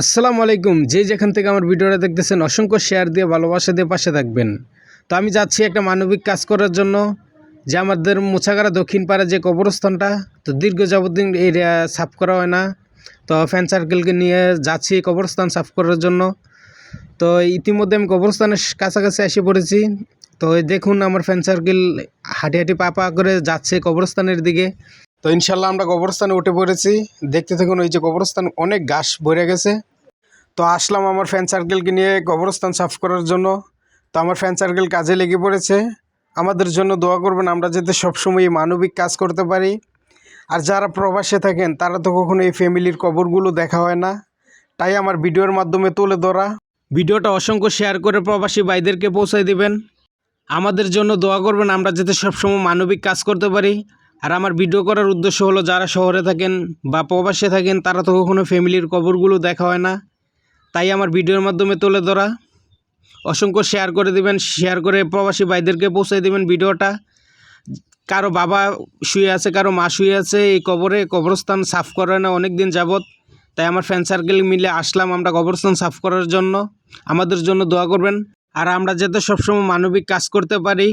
আসসালামু আলাইকুম। যে যেখান থেকে আমার ভিডিওটা দেখতেছেন, অসংখ্য শেয়ার দিয়ে, ভালোবাসা দিয়ে পাশে থাকবেন। তো আমি যাচ্ছি একটা মানবিক কাজ করার জন্য, যে আমাদের মোছাগাড়া দক্ষিণ পাড়ে যে কবরস্থানটা, তো দীর্ঘ যাবতীন এরিয়া সাফ করা হয় না। তো ফ্যান সার্কেলকে নিয়ে যাচ্ছি কবরস্থান সাফ করার জন্য। তো ইতিমধ্যে আমি কবরস্থানের কাছাকাছি এসে পড়েছি। তো দেখুন, আমার ফ্যান সার্কেল হাঁটি হাঁটি পা পা করে যাচ্ছে কবরস্থানের দিকে। তো ইনশাল্লাহ আমরা কবরস্থানে উঠে পড়েছি। দেখতে থাকুন ওই যে কবরস্থান, অনেক ঘাস ভরে গেছে। তো আসলাম আমার ফ্যান সার্কেলকে নিয়ে কবরস্থান সাফ করার জন্য। তো আমার ফ্যান সার্কেল কাজে লেগে পড়েছে। আমাদের জন্য দোয়া করবেন, আমরা যাতে সবসময় মানবিক কাজ করতে পারি। আর যারা প্রবাসে থাকেন, তারা তো কখনো এই ফ্যামিলির কবরগুলো দেখা হয় না। তাই আমার ভিডিওর মাধ্যমে তুলে ধরা। ভিডিওটা অসংখ্য শেয়ার করে প্রবাসী ভাইদেরকে পৌঁছে দিবেন। আমাদের জন্য দোয়া করবেন, আমরা যাতে সবসময় মানবিক কাজ করতে পারি। আর আমার ভিডিও করার উদ্দেশ্য হলো যারা শহরে থাকেন বা প্রবাসে থাকেন, তারা তো কখনো ফ্যামিলির কবরগুলো দেখা হয় না। তাই আমার ভিডিওর মাধ্যমে তুলে ধরা। অসংখ্য শেয়ার করে দিবেন শেয়ার করে প্রবাসী ভাইদেরকে পৌঁছে দিবেন ভিডিওটা। কারও বাবা শুয়ে আছে, কারও মা শুয়ে আছে, এই কবরে কবরস্থান সাফ করে না অনেক দিন যাবত তাই আমার ফ্রেন্ড সার্কেল মিলে আসলাম আমরা কবরস্থান সাফ করার জন্য। আমাদের জন্য দোয়া করবেন। আর আমরা যাতে সবসময় মানবিক কাজ করতে পারি